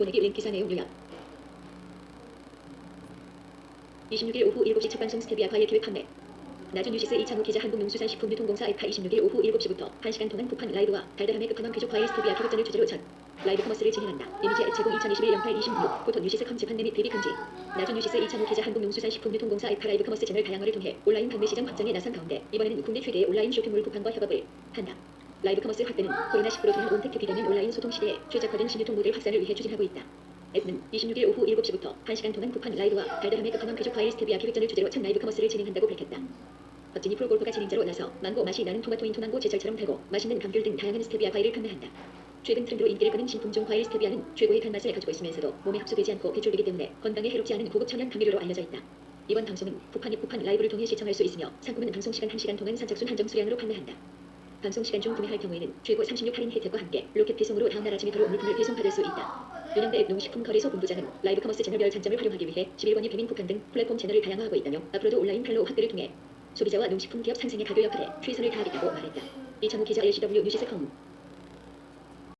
보내기 링 기사 내용 요약 26일 오후 7시 첫 방송 스테비아 과일 기획 판매 나주 뉴시스 이창호 기자 한국농수산 식품유통공사 알파 26일 오후 7시부터 1시간 동안 북한 라이브와 달달함의 끝판왕 귀족 과일 스테비아 기획전을 주제로 첫 라이브 커머스를 진행한다. 이미지 제공 2021 08 26 포토 뉴시스 컴 재판매 및 대비 금지 나주 뉴시스 이창호 기자 한국농수산 식품유통공사 알파 라이브 커머스 채널 다양화를 통해 온라인 판매 시장 확장에 나선 가운데 이번에는 국내 최대의 온라인 쇼핑몰 북한과 협업을 한다. 라이브 커머스 확대는 코로나19로 통한 온택트 비대면 온라인 소통 시대에 최적화된 신유통 모델 확산을 위해 추진하고 있다. 앱은 26일 오후 7시부터 1시간 동안 북한 라이브와 달달함의 끝판왕 과일 스테비아 기획전을 주제로 첫 라이브 커머스를 진행한다고 밝혔다. 버지니 프로골프가 진행자로 나서 망고 맛이 나는 토마토인 토망고 제철처럼 달고 맛있는 감귤 등 다양한 스테비아 과일을 판매한다. 최근 트렌드로 인기를 끄는 신품종 과일 스테비아는 최고의 단맛을 가지고 있으면서도 몸에 흡수되지 않고 배출되기 때문에 건강에 해롭지 않은 고급 천연 감귤로 알려져 있다. 이번 방송은 북한이 북한 라이브를 통해 시청할 수 있으며 상품은 방송 시간 1시간 동안 선착순 한정 수량으로 판매한다. 방송 시간 중 구매할 경우에는 최고 36 할인 혜택과 함께 로켓 배송으로 다음 날 아침에 바로 물품을 배송받을 수 있다. 윤영대 앱 농식품 거래소 본부장은 라이브 커머스 채널별 장점을 활용하기 위해 11번이 배민 북한 등 플랫폼 채널을 다양화하고 있다며 앞으로도 온라인 판로 확대를 통해 소비자와 농식품 기업 상생의 가교 역할에 최선을 다하겠다고 말했다. 이창호 기자 LCW 뉴시스컴